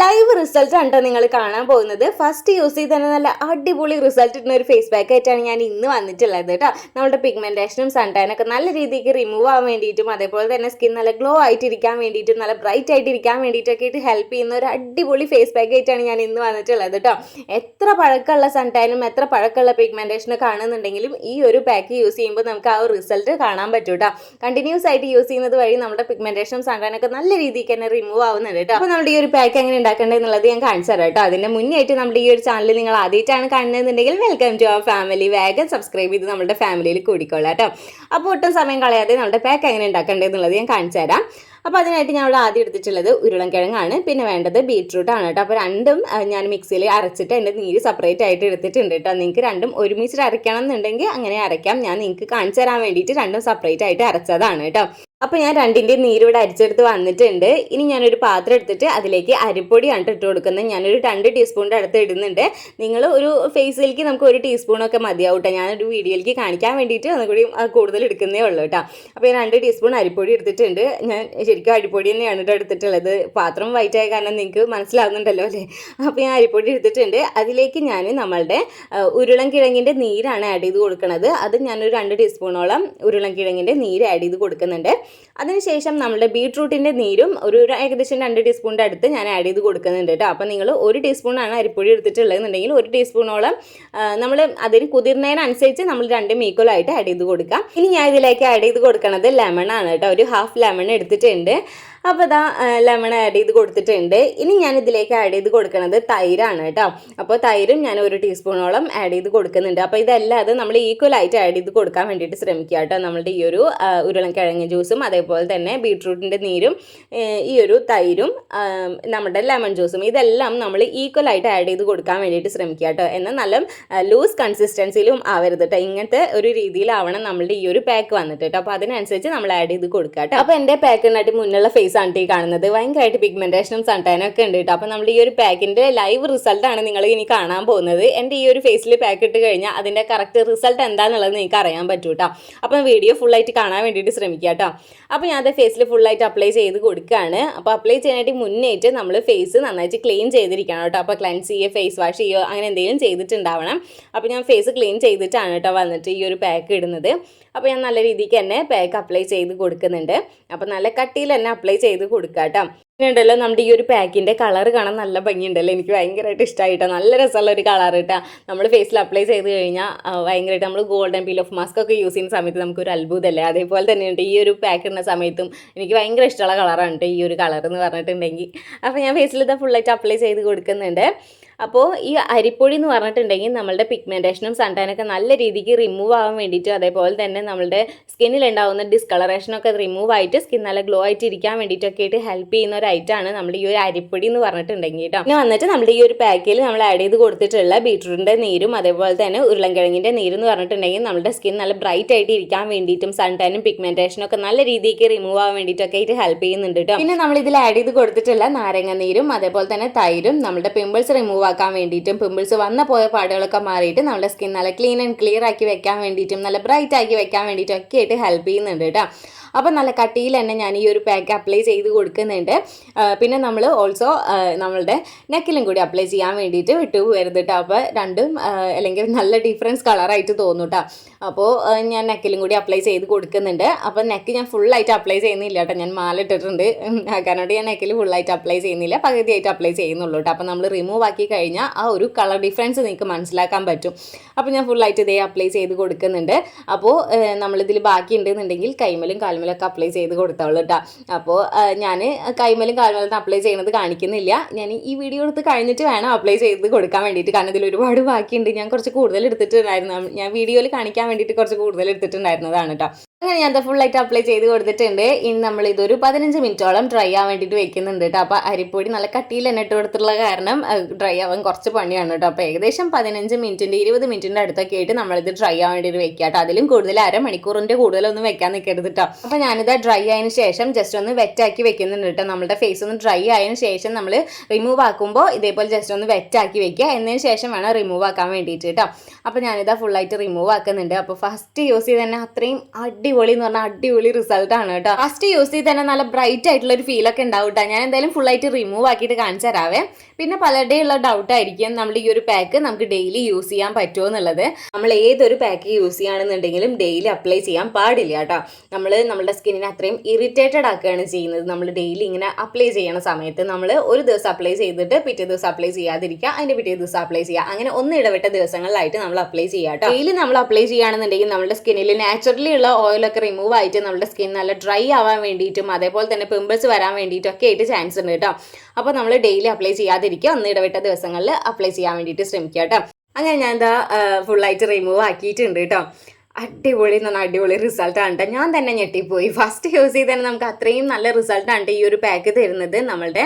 Live result ആണ് നിങ്ങൾ കാണാൻ പോകുന്നത്. ഫസ്റ്റ് യൂസ് ചെയ്ത് തന്നെ നല്ല അടിപൊളി റിസൾട്ട് ഇടുന്ന ഒരു ഫേസ് പാക്ക് ആയിട്ടാണ് ഞാൻ ഇന്ന് വന്നിട്ടുള്ളത് കേട്ടോ നമ്മുടെ പിഗ്മെന്റേഷനും സൺടാനൊക്കെ നല്ല രീതിക്ക് റിമൂവ് ആവാൻ വേണ്ടിയിട്ടും അതേപോലെ തന്നെ സ്കിൻ നല്ല ഗ്ലോ ആയിട്ടിരിക്കാൻ വേണ്ടിയിട്ടും നല്ല ബ്രൈറ്റ് ആയിട്ടിരിക്കാൻ വേണ്ടിയിട്ടൊക്കെ ആയിട്ട് ഹെൽപ്പ് ചെയ്യുന്ന ഒരു അടിപൊളി ഫേസ് പാക്ക് ആയിട്ടാണ് ഞാൻ ഇന്ന് വന്നിട്ടുള്ളത് കേട്ടോ എത്ര പഴക്കമുള്ള സൺടാനും എത്ര പഴക്കമുള്ള പിഗ്മെന്റേഷനും കാണുന്നുണ്ടെങ്കിലും ഈ ഒരു പാക്ക് യൂസ് ചെയ്യുമ്പോൾ നമുക്ക് ആ ഒരു റിസൾട്ട് കാണാൻ പറ്റും കേട്ടോ കണ്ടിന്യൂസ് ആയിട്ട് യൂസ് ചെയ്യുന്നത് വഴി നമ്മുടെ പിഗ്മെന്റേഷനും സൺടാനൊക്കെ നല്ല രീതിക്ക് തന്നെ റിമൂവ് ആവുന്നുണ്ട് കേട്ടോ അപ്പോൾ നമ്മുടെ ഈ ഒരു പാക്ക് എങ്ങനെ ഉണ്ടാക്കേണ്ടത് എന്നുള്ളത് ഞാൻ കാണിച്ചു തരാം കേട്ടോ. അതിന്റെ മുന്നേ ആയിട്ട് നമ്മുടെ ഈ ഒരു ചാനൽ നിങ്ങൾ ആദ്യമായിട്ടാണ് കാണുന്നതെന്നുണ്ടെങ്കിൽ വെൽക്കം ടു അവർ ഫാമിലി വേഗം സബ്സ്ക്രൈബ് ചെയ്ത് നമ്മുടെ ഫാമിലിയിൽ കൂടിക്കൊള്ളാം കേട്ടോ. അപ്പോൾ ഒട്ടും സമയം കളയാതെ നമ്മുടെ പാക്ക് എങ്ങനെ ഉണ്ടാക്കേണ്ടത് എന്നുള്ളത് ഞാൻ കാണിച്ചു തരാം. അപ്പോൾ അതിനായിട്ട് ഞാൻ ഇവിടെ ആദ്യം എടുത്തിട്ടുള്ളത് ഉരുളൻകിഴങ്ങാണ് പിന്നെ വേണ്ടത് ബീട്രൂട്ട് ആണ് കേട്ടോ. അപ്പോൾ രണ്ടും ഞാൻ മിക്സിയിൽ അരച്ചിട്ട് എന്റെ നീര് സെപ്പറേറ്റ് ആയിട്ട് എടുത്തിട്ടുണ്ട് കേട്ടോ. നിങ്ങൾക്ക് രണ്ടും ഒരുമിച്ചിട്ട് അരയ്ക്കണം എന്നുണ്ടെങ്കിൽ അങ്ങനെ അരയ്ക്കാം. ഞാൻ നിങ്ങൾക്ക് കാണിച്ചു തരാൻ വേണ്ടിയിട്ട് രണ്ടും സെപ്പറേറ്റ് ആയിട്ട് അരച്ചതാണ് കേട്ടോ. അപ്പോൾ ഞാൻ രണ്ടിന്റെ നീര് ഇവിടെ അരിച്ചെടുത്ത് വന്നിട്ടുണ്ട്. ഇനി ഞാനൊരു പാത്രം എടുത്തിട്ട് അതിലേക്ക് അരിപ്പൊടിയാണ് ഇട്ട് കൊടുക്കുന്നത്. ഞാനൊരു രണ്ട് ടീസ്പൂണിന്റെ അടുത്ത് ഇടുന്നുണ്ട്. നിങ്ങൾ ഒരു ഫേസിലേക്ക് നമുക്ക് ഒരു ടീസ്പൂണൊക്കെ മതിയാവും കേട്ടോ ഞാനൊരു വീഡിയോയിലേക്ക് കാണിക്കാൻ വേണ്ടിയിട്ട് ഒന്നുകൂടി കൂടുതൽ എടുക്കുന്നേ ഉള്ളൂ കേട്ടോ അപ്പോൾ ഞാൻ രണ്ട് ടീസ്പൂൺ അരിപ്പൊടി എടുത്തിട്ടുണ്ട്. ഞാൻ ശരിക്കും അരിപ്പൊടി തന്നെയാണ് എടുത്തിട്ടുള്ളത്. പാത്രം വൈറ്റ് ആയ കാരണം നിങ്ങൾക്ക് മനസ്സിലാവുന്നുണ്ടല്ലോ അല്ലേ? അപ്പോൾ ഞാൻ അരിപ്പൊടി എടുത്തിട്ടുണ്ട്. അതിലേക്ക് ഞാൻ നമ്മളുടെ ഉരുളൻകിഴങ്ങിന്റെ നീരാണ് ആഡ് ചെയ്ത് കൊടുക്കുന്നത് അത് ഞാനൊരു രണ്ട് ടീസ്പൂണോളം ഉരുളൻകിഴങ്ങിന്റെ നീര് ആഡ് ചെയ്ത് കൊടുക്കുന്നുണ്ട്. അതിനുശേഷം നമ്മുടെ ബീട്രൂട്ടിന്റെ നീരും ഒരു ഏകദേശം രണ്ട് ടീസ്പൂണിന്റെ അടുത്ത് ഞാൻ ആഡ് ചെയ്ത് കൊടുക്കുന്നുണ്ട് കേട്ടോ. അപ്പോൾ നിങ്ങൾ ഒരു ടീസ്പൂണാണ് അരിപ്പൊടി എടുത്തിട്ടുള്ളതെന്നുണ്ടെങ്കിൽ ഒരു ടീസ്പൂണോളം നമ്മൾ അതിന് കുതിർന്നതിനനുസരിച്ച് നമ്മൾ രണ്ടും ഈക്വലായിട്ട് ആഡ് ചെയ്ത് കൊടുക്കാം. ഇനി ഞാൻ ഇതിലേക്ക് ആഡ് ചെയ്ത് കൊടുക്കുന്നത് ലെമൺ ആണ് കേട്ടോ. ഒരു ഹാഫ് ലെമൺ എടുത്തിട്ടുണ്ട്. അപ്പോൾ ഇതാ ലെമൺ ആഡ് ചെയ്ത് കൊടുത്തിട്ടുണ്ട്. ഇനി ഞാൻ ഇതിലേക്ക് ആഡ് ചെയ്ത് കൊടുക്കുന്നത് തൈരാണ് കേട്ടോ. അപ്പോൾ തൈരും ഞാൻ ഒരു ടീസ്പൂണോളം ആഡ് ചെയ്ത് കൊടുക്കുന്നുണ്ട്. അപ്പോൾ ഇതല്ലാതെ നമ്മൾ ഈക്വലായിട്ട് ആഡ് ചെയ്ത് കൊടുക്കാൻ വേണ്ടിയിട്ട് ശ്രമിക്കുക കേട്ടോ. നമ്മളുടെ ഈ ഒരു ഉരുളക്കിഴങ്ങ് ജ്യൂസും അതേപോലെ തന്നെ ബീട്രൂട്ടിന്റെ നീരും ഈ ഒരു തൈരും നമ്മുടെ ലെമൺ ജ്യൂസും ഇതെല്ലാം നമ്മൾ ഈക്വലായിട്ട് ആഡ് ചെയ്ത് കൊടുക്കാൻ വേണ്ടിയിട്ട് ശ്രമിക്കുക കേട്ടോ. എന്നാൽ നല്ല ലൂസ് കൺസിസ്റ്റൻസിയിലും ആവരുത് കേട്ടോ. ഇങ്ങനത്തെ ഒരു രീതിയിലാവണം നമ്മളുടെ ഈ ഒരു പാക്ക് വന്നിട്ട് കേട്ടോ. അപ്പോൾ അതിനനുസരിച്ച് നമ്മൾ ആഡ് ചെയ്ത് കൊടുക്കുക കേട്ടോ. അപ്പോൾ എന്റെ പാക്കിനായിട്ട് മുന്നുള്ള ഫേസ് ആണ് കാണുന്നത്. ഭയങ്കരമായിട്ട് പിഗ്മെന്റേഷനും ഒക്കെ ഉണ്ട് കേട്ടോ അപ്പോൾ നമ്മൾ ഈ ഒരു പാക്കിന്റെ ലൈവ് റിസൾട്ടാണ് നിങ്ങൾ ഇനി കാണാൻ പോകുന്നത്. എന്റെ ഈ ഒരു ഫേസിൽ പാക്ക് ഇട്ട് കഴിഞ്ഞാൽ അതിന്റെ കറക്റ്റ് റിസൾട്ട് എന്താണെന്നുള്ളത് നിങ്ങൾക്ക് അറിയാൻ പറ്റും കേട്ടോ അപ്പം വീഡിയോ ഫുള്ളായിട്ട് കാണാൻ വേണ്ടിയിട്ട് ശ്രമിക്കുക കേട്ടോ അപ്പോൾ ഞാൻ അത് ഫേസിൽ ഫുള്ളായിട്ട് അപ്ലൈ ചെയ്ത് കൊടുക്കുകയാണ് അപ്പോൾ അപ്ലൈ ചെയ്യാനായിട്ട് മുന്നേറ്റ് നമ്മൾ ഫേസ് നന്നായിട്ട് ക്ലീൻ ചെയ്തിരിക്കണം കേട്ടോ. അപ്പോൾ ക്ലൻസ് ചെയ്യുക ഫേസ് വാഷ് ചെയ്യുക അങ്ങനെ എന്തെങ്കിലും ചെയ്തിട്ടുണ്ടാവണം. അപ്പോൾ ഞാൻ ഫേസ് ക്ലീൻ ചെയ്തിട്ടാണ് കേട്ടോ വന്നിട്ട് ഈ ഒരു പാക്ക് ഇടുന്നത്. അപ്പോൾ ഞാൻ നല്ല രീതിക്ക് തന്നെ പാക്ക് അപ്ലൈ ചെയ്ത് കൊടുക്കുന്നുണ്ട്. അപ്പോൾ നല്ല കട്ടിയിൽ തന്നെ അപ്ലൈ ചെയ്ത് കൊടുക്കാം കേട്ടോ ഉണ്ടല്ലോ നമ്മുടെ ഈ ഒരു പാക്കിന്റെ കളർ കാണാൻ നല്ല ഭംഗിയുണ്ടല്ലോ. എനിക്ക് ഭയങ്കരമായിട്ട് ഇഷ്ടമായിട്ടോ നല്ല രസമുള്ള ഒരു കളർ കേട്ടോ. നമ്മൾ ഫേസിൽ അപ്ലൈ ചെയ്ത് കഴിഞ്ഞാൽ ഭയങ്കരമായിട്ട് നമ്മൾ ഗോൾഡൻ പീൽ ഓഫ് മാസ്ക് ഒക്കെ യൂസ് ചെയ്യുന്ന സമയത്ത് നമുക്കൊരു അത്ഭുതമല്ലേ? അതേപോലെ തന്നെയുണ്ട് ഈ ഒരു പാക്ക് ഇടുന്ന സമയത്തും എനിക്ക് ഭയങ്കര ഇഷ്ടമുള്ള കളറാണ് കേട്ടോ ഈ ഒരു കളർ എന്ന് പറഞ്ഞിട്ടുണ്ടെങ്കിൽ. അപ്പോൾ ഞാൻ ഫേസിൽ ഇത് ഫുള്ളായിട്ട് അപ്ലൈ ചെയ്ത് കൊടുക്കുന്നുണ്ട്. അപ്പോൾ ഈ അരിപ്പൊടി എന്ന് പറഞ്ഞിട്ടുണ്ടെങ്കിൽ നമ്മളുടെ പിഗ്മെന്റേഷനും സൺടാനൊക്കെ നല്ല രീതിക്ക് റിമൂവ് ആവാൻ വേണ്ടിയിട്ട് അതേപോലെ തന്നെ നമ്മളുടെ സ്കിന്നിൽ ഉണ്ടാകുന്ന ഡിസ്കളറേഷനൊക്കെ റിമൂവ് ആയിട്ട് സ്കിൻ നല്ല ഗ്ലോ ആയിട്ട് ഇരിക്കാൻ വേണ്ടിയിട്ടൊക്കെ ആയിട്ട് ഹെൽപ്പ് ചെയ്യുന്ന ഒരു ഐറ്റമാണ് നമ്മുടെ ഈ ഒരു അരിപ്പൊടി എന്ന് പറഞ്ഞിട്ടുണ്ടെങ്കിൽ കേട്ടോ പിന്നെ വന്നിട്ട് നമ്മുടെ ഈ ഒരു പാക്കിൽ നമ്മൾ ആഡ് ചെയ്ത് കൊടുത്തിട്ടുള്ള ബീട്രൂട്ടിന്റെ നീരും അതേപോലെ തന്നെ ഉരുളൻകിഴങ്ങിന്റെ എന്ന് പറഞ്ഞിട്ടുണ്ടെങ്കിൽ നമ്മുടെ സ്കിൻ നല്ല ബ്രൈറ്റ് ആയിട്ട് ഇരിക്കാൻ വേണ്ടിയിട്ടും സൺടാനും പിഗ്മെന്റേഷനും ഒക്കെ നല്ല രീതിക്ക് റിമൂവ് ആവാൻ വേണ്ടിയിട്ടൊക്കെ ആയിട്ട് ഹെൽപ്പ് ചെയ്യുന്നുണ്ട് കേട്ടോ പിന്നെ നമ്മൾ ഇതിൽ ആഡ് ചെയ്ത് കൊടുത്തിട്ടുള്ള നാരങ്ങ നീരും അതേപോലെ തന്നെ തൈരും നമ്മുടെ പിമ്പിൾസ് റിമൂവ് ആക്കാൻ വേണ്ടിയിട്ടും പിമ്പിൾസ് വന്ന പോയ പാടുകളൊക്കെ മാറിയിട്ട് നമ്മുടെ സ്കിൻ നല്ല ക്ലീൻ ആൻഡ് ക്ലിയർ ആക്കി വെക്കാൻ വേണ്ടിയിട്ടും നല്ല ബ്രൈറ്റ് ആക്കി വെക്കാൻ വേണ്ടിയിട്ടും ഒക്കെ ആയിട്ട് ഹെൽപ്പ് ചെയ്യുന്നുണ്ട് കേട്ടോ. അപ്പോൾ നല്ല കട്ടിയിൽ തന്നെ ഞാൻ ഈ ഒരു പാക്ക് അപ്ലൈ ചെയ്ത് കൊടുക്കുന്നുണ്ട്. പിന്നെ നമ്മൾ ഓൾസോ നമ്മളുടെ നെക്കിലും കൂടി അപ്ലൈ ചെയ്യാൻ വേണ്ടിയിട്ട് വിട്ടു പോകരുത് കേട്ടോ അപ്പോൾ രണ്ടും അല്ലെങ്കിൽ നല്ല ഡിഫറൻസ് കളറായിട്ട് തോന്നും കേട്ടോ അപ്പോൾ ഞാൻ നെക്കിലും കൂടി അപ്ലൈ ചെയ്ത് കൊടുക്കുന്നുണ്ട്. അപ്പോൾ നെക്ക് ഞാൻ ഫുള്ളായിട്ട് അപ്ലൈ ചെയ്യുന്നില്ല കേട്ടോ ഞാൻ മാല ഇട്ടിട്ടുണ്ട്. കാരണം ഞാൻ നെക്കിൽ ഫുള്ളായിട്ട് അപ്ലൈ ചെയ്യുന്നില്ല. പകുതിയായിട്ട് അപ്ലൈ ചെയ്യുന്നുള്ളൂ കേട്ടോ അപ്പോൾ നമ്മൾ റിമൂവ് ആക്കി കഴിഞ്ഞാൽ ആ ഒരു കളർ ഡിഫറൻസ് നിങ്ങൾക്ക് മനസ്സിലാക്കാൻ പറ്റും. അപ്പോൾ ഞാൻ ഫുള്ളായിട്ട് ഇതേ അപ്ലൈ ചെയ്ത് കൊടുക്കുന്നുണ്ട്. അപ്പോൾ നമ്മളിതിൽ ബാക്കി ഉണ്ടെന്നുണ്ടെങ്കിൽ കൈമലും കാൽമലൊക്കെ അപ്ലൈ ചെയ്ത് കൊടുത്തോളൂ കേട്ടോ അപ്പോൾ ഞാൻ കൈമലും കാൽമലത്തും അപ്ലൈ ചെയ്യുന്നത് കാണിക്കുന്നില്ല. ഞാൻ ഈ വീഡിയോ എടുത്ത് കഴിഞ്ഞിട്ട് വേണം അപ്ലൈ ചെയ്ത് കൊടുക്കാൻ വേണ്ടിയിട്ട്. കാരണം ഇതിൽ ഒരുപാട് ബാക്കിയുണ്ട്. ഞാൻ കുറച്ച് കൂടുതൽ എടുത്തിട്ടുണ്ടായിരുന്നു. ഞാൻ വീഡിയോയിൽ കാണിക്കാൻ വേണ്ടിയിട്ട് കുറച്ച് കൂടുതൽ എടുത്തിട്ടുണ്ടായിരുന്നതാണ് കേട്ടോ അങ്ങനെ ഞാൻ ഫുള്ളായിട്ട് അപ്ലൈ ചെയ്ത് കൊടുത്തിട്ടുണ്ട്. ഇനി നമ്മൾ ഇതൊരു പതിനഞ്ച് മിനിറ്റോളം ഡ്രൈ ആവാൻ വേണ്ടിയിട്ട് വെക്കുന്നുണ്ട് കേട്ടോ അപ്പോൾ അരിപ്പൊടി നല്ല കട്ടിയിൽ തന്നെ ഇട്ട് കൊടുത്തിട്ടുള്ള കാരണം ഡ്രൈ ആവാൻ കുറച്ച് പണിയാണ് കേട്ടോ അപ്പോൾ ഏകദേശം പതിനഞ്ച് മിനിറ്റിന്റെ ഇരുപത് മിനിറ്റിന്റെ അടുത്തൊക്കെ ആയിട്ട് നമ്മളിത് ഡ്രൈ ആവാൻ വേണ്ടിയിട്ട് വെക്കുക കേട്ടോ അതിലും കൂടുതൽ അരമണിക്കൂറിന്റെ കൂടുതലൊന്നും വെക്കാൻ നിൽക്കരുത് കേട്ടോ അപ്പോൾ ഞാനിത് ഡ്രൈ ആയതിനു ശേഷം ജസ്റ്റ് ഒന്ന് വെറ്റാക്കി വെക്കുന്നുണ്ട് കേട്ടോ നമ്മുടെ ഫേസ് ഒന്ന് ഡ്രൈ ആയതിനു ശേഷം നമ്മൾ റിമൂവ് ആക്കുമ്പോൾ ഇതേപോലെ ജസ്റ്റ് ഒന്ന് വെറ്റാക്കി വെക്കുക എന്നതിന് ശേഷം വേണം റിമൂവ് ആക്കാൻ വേണ്ടിയിട്ട് കേട്ടോ അപ്പോൾ ഞാനിതാ ഫുള്ളായിട്ട് റിമൂവ് ആക്കുന്നുണ്ട്. അപ്പോൾ ഫസ്റ്റ് യൂസ് ചെയ്ത് തന്നെ അത്രയും അടി അടിപൊളി എന്ന് പറഞ്ഞാൽ അടിപൊളി റിസൾട്ട് ആണ് കേട്ടോ. ഫസ്റ്റ് യൂസ് ചെയ്ത് തന്നെ നല്ല ബ്രൈറ്റ് ആയിട്ടുള്ള ഒരു ഫീൽ ഒക്കെ ഉണ്ടാവും കേട്ടോ. ഞാൻ എന്തായാലും ഫുൾ ആയിട്ട് റിമൂവ് ആക്കിയിട്ട് കാണിച്ചു തരാവേ. പിന്നെ പലരുടെയും ഉള്ള ഡൗട്ട് ആയിരിക്കും നമ്മൾ ഈ ഒരു പാക്ക് നമുക്ക് ഡെയിലി യൂസ് ചെയ്യാൻ പറ്റുമോ എന്നുള്ളത്. നമ്മൾ ഏതൊരു പാക്ക് യൂസ് ചെയ്യുകയാണെന്നുണ്ടെങ്കിലും ഡെയിലി അപ്ലൈ ചെയ്യാൻ പാടില്ല കേട്ടോ. നമ്മൾ നമ്മുടെ സ്കിന്നിനെ അത്രയും ഇറിറ്റേറ്റഡ് ആക്കുകയാണ് ചെയ്യുന്നത്. നമ്മൾ ഡെയിലി ഇങ്ങനെ അപ്ലൈ ചെയ്യണ സമയത്ത് നമ്മൾ ഒരു ദിവസം അപ്ലൈ ചെയ്തിട്ട് പിറ്റേ ദിവസം അപ്ലൈ ചെയ്യാതിരിക്കുക അതിന്റെ പിറ്റേ ദിവസം അപ്ലൈ ചെയ്യുക. അങ്ങനെ ഒന്ന് ഇടവിട്ട ദിവസങ്ങളിലായിട്ട് നമ്മൾ അപ്ലൈ ചെയ്യുക കേട്ടോ. ഡെയിലി നമ്മൾ അപ്ലൈ ചെയ്യുകയാണെന്നുണ്ടെങ്കിൽ നമ്മുടെ സ്കിന്നിൽ നാച്ചുറലി ഉള്ള ഓയിലൊക്കെ റിമൂവ് ആയിട്ട് നമ്മുടെ സ്കിൻ നല്ല ഡ്രൈ ആവാൻ വേണ്ടിയിട്ടും അതേപോലെ തന്നെ പിമ്പിൾസ് വരാൻ വേണ്ടിയിട്ടും ഒക്കെ ആയിട്ട് ചാൻസ് ഉണ്ട് കേട്ടോ. അപ്പോൾ നമ്മൾ ഡെയിലി അപ്ലൈ ചെയ്യാതിരിക്കുക ഒന്ന് ഇടവിട്ട ദിവസങ്ങളിൽ അപ്ലൈ ചെയ്യാൻ വേണ്ടിയിട്ട് ശ്രമിക്കുക കേട്ടോ. അങ്ങനെ ഞാൻ എന്താ ഫുള്ളായിട്ട് റിമൂവ് ആക്കിയിട്ടുണ്ട് കേട്ടോ. അടിപൊളി എന്ന് പറഞ്ഞാൽ അടിപൊളി റിസൾട്ടാണ് കേട്ടോ ഞാൻ തന്നെ ഞെട്ടിപ്പോയി. ഫസ്റ്റ് യൂസ് ചെയ്ത് തന്നെ നമുക്ക് അത്രയും നല്ല റിസൾട്ടാണ് ഈ ഒരു പാക്ക് തരുന്നത്. നമ്മളുടെ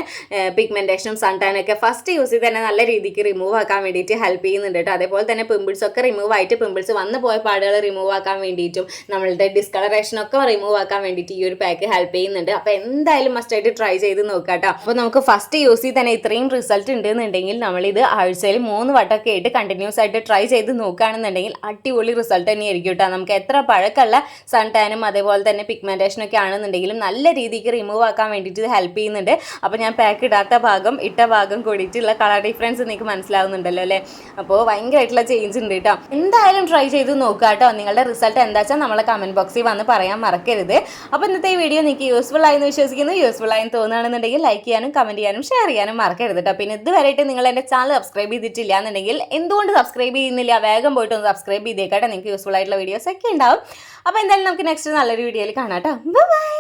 പിഗ്മെന്റേഷനും സൺടാനൊക്കെ ഫസ്റ്റ് യൂസ് ചെയ്ത് തന്നെ നല്ല രീതിക്ക് റിമൂവ് ആക്കാൻ വേണ്ടിയിട്ട് ഹെൽപ്പ് ചെയ്യുന്നുണ്ട് കേട്ടോ അതേപോലെ തന്നെ പിമ്പിൾസ് ഒക്കെ റിമൂവ് ആയിട്ട് പിമ്പിൾസ് വന്നു പോയ പാടുകൾ റിമൂവ് ആക്കാൻ വേണ്ടിയിട്ടും നമ്മളുടെ ഡിസ്കളറേഷനൊക്കെ റിമൂവ് ആക്കാൻ വേണ്ടിയിട്ട് ഈ ഒരു പാക്ക് ഹെൽപ്പ് ചെയ്യുന്നുണ്ട്. അപ്പോൾ എന്തായാലും മസ്റ്റായിട്ട് ട്രൈ ചെയ്ത് നോക്കാം കേട്ടോ അപ്പോൾ നമുക്ക് ഫസ്റ്റ് യൂസ് ചെയ്ത് തന്നെ ഇത്രയും റിസൾട്ട് ഉണ്ടെന്നുണ്ടെങ്കിൽ നമ്മളിത് ആഴ്ചയിൽ മൂന്ന് വട്ടമൊക്കെ ആയിട്ട് കണ്ടിന്യൂസ് ആയിട്ട് ട്രൈ ചെയ്ത് നോക്കുകയാണെന്നുണ്ടെങ്കിൽ അടിപൊളി റിസൾട്ട് തന്നെയായിരിക്കും കേട്ടോ. നമുക്ക് എത്ര പഴക്കമുള്ള സൺ ടാനും അതേപോലെ തന്നെ പിഗ്മെന്റേഷൻ ഒക്കെ ആണെന്നുണ്ടെങ്കിലും നല്ല രീതിക്ക് റിമൂവ് ആക്കാൻ വേണ്ടിയിട്ട് ഇത് ഹെൽപ്പ് ചെയ്യുന്നുണ്ട്. അപ്പോൾ ഞാൻ പാക്ക് ഇടാത്ത ഭാഗം ഇട്ട ഭാഗം കൂടിയിട്ടുള്ള കളർ ഡിഫറൻസ് നിങ്ങൾക്ക് മനസ്സിലാവുന്നുണ്ടല്ലോ അല്ലേ? അപ്പോൾ ഭയങ്കരമായിട്ടുള്ള ചേഞ്ച് ഉണ്ട് കേട്ടോ. എന്തായാലും ട്രൈ ചെയ്ത് നോക്കുക കേട്ടോ. നിങ്ങളുടെ റിസൾട്ട് എന്താ വെച്ചാൽ നമ്മളെ കമന്റ് ബോക്സിൽ വന്ന് പറയാൻ മറക്കരുത്. അപ്പോൾ ഇന്നത്തെ ഈ വീഡിയോ നിങ്ങൾക്ക് യൂസ്ഫുൾ ആയെന്ന് വിശ്വസിക്കുന്നു. യൂസ്ഫുൾ ആയെന്ന് തോന്നുകയാണെന്നുണ്ടെങ്കിൽ ലൈക്ക് ചെയ്യാനും കമന്റ് ചെയ്യാനും ഷെയർ ചെയ്യാനും മറക്കരുത് കേട്ടോ. പിന്നെ ഇതുവരെയായിട്ട് നിങ്ങൾ എന്റെ ചാനൽ സബ്സ്ക്രൈബ് ചെയ്തിട്ടില്ല എന്നുണ്ടെങ്കിൽ എന്തുകൊണ്ട് സബ്സ്ക്രൈബ് ചെയ്യുന്നില്ല? വേഗം പോയിട്ട് ഒന്ന് സബ്സ്ക്രൈബ് ചെയ്തേക്കട്ടെ നിങ്ങൾക്ക് യൂസ്ഫുൾ ആയിട്ടുള്ള വീഡിയോസ് ഒക്കെ ഉണ്ടാവും. അപ്പോൾ എന്തായാലും നമുക്ക് നെക്സ്റ്റ് നല്ലൊരു വീഡിയോയിൽ കാണാം കേട്ടോ ബൈ